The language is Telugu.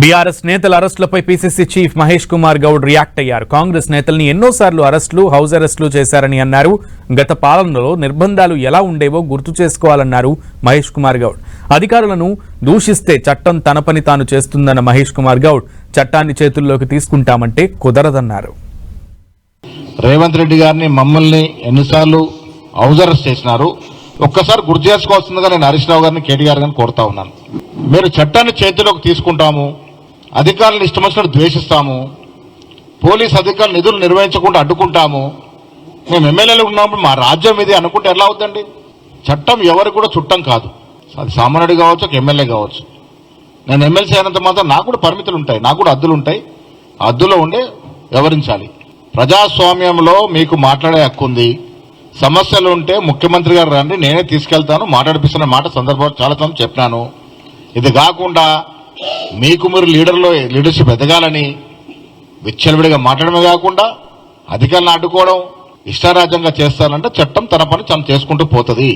బీఆర్ఎస్ నేతల అరెస్టులపై PCC chief Mahesh Kumar Goud react అయ్యారు. కాంగ్రెస్ నేతల్ని ఎన్నోసార్లు అరెస్టులు హౌస్ అరెస్టులు చేశారని అన్నారు. గత పాలనలో నిర్బంధాలు ఎలా ఉండేవో గుర్తు చేసుకోవాలన్నారు మహేష్ కుమార్ గౌడ్. అధికారులను దూషిస్తే చట్టం తన పని తాను చేస్తుందన్న మహేష్ కుమార్ గౌడ్ చట్టాన్ని చేతుల్లోకి తీసుకుంటామంటే కుదరదన్నారు. రేవంత్ రెడ్డి గారిని మమ్మల్ని ఎన్నిసార్లు హౌస్ అరెస్ట్ చేసినారు. ఒక్కసారి గుర్తు చేసుకోవాల్సిందిగా నేను హరీష్ రావు గారిని కేటీఆర్ గారిని కోరుతా ఉన్నాను. మీరు చట్టాన్ని చేతిలోకి తీసుకుంటాము. అధికారులను ఇష్టం వచ్చినట్టు ద్వేషిస్తాము. పోలీస్ అధికారులు నిధులు నిర్వహించకుండా అడ్డుకుంటాము. మేము ఎమ్మెల్యేలు ఉన్నప్పుడు మా రాజ్యం ఇది అనుకుంటే ఎలా అవుతుందండి చట్టం ఎవరు కూడా చుట్టం కాదు. అది సామాన్యుడు కావచ్చు ఒక ఎమ్మెల్యే కావచ్చు. నేను ఎమ్మెల్సీ అయినంత మాత్రం నాకు కూడా పరిమితులు ఉంటాయి నాకు కూడా అద్దులు ఉంటాయి. అద్దులో ఉండే వ్యవహరించాలి. ప్రజాస్వామ్యంలో మీకు మాట్లాడే హక్కు ఉంది. సమస్యలు ఉంటే ముఖ్యమంత్రి గారు రండి నేనే తీసుకెళ్తాను మాట్లాడిపిస్తున్న మాట సందర్భం చాలా సార్లు చెప్పినాను. ఇది కాకుండా మీకు మీరు లీడర్లో లీడర్షిప్ ఎదగాలని విచ్చలవిడిగా మాట్లాడమే కాకుండా అధికారులను అడ్డుకోవడం ఇష్టారాజ్యంగా చేస్తానంటే చట్టం తన పని తను చేసుకుంటూ పోతుంది.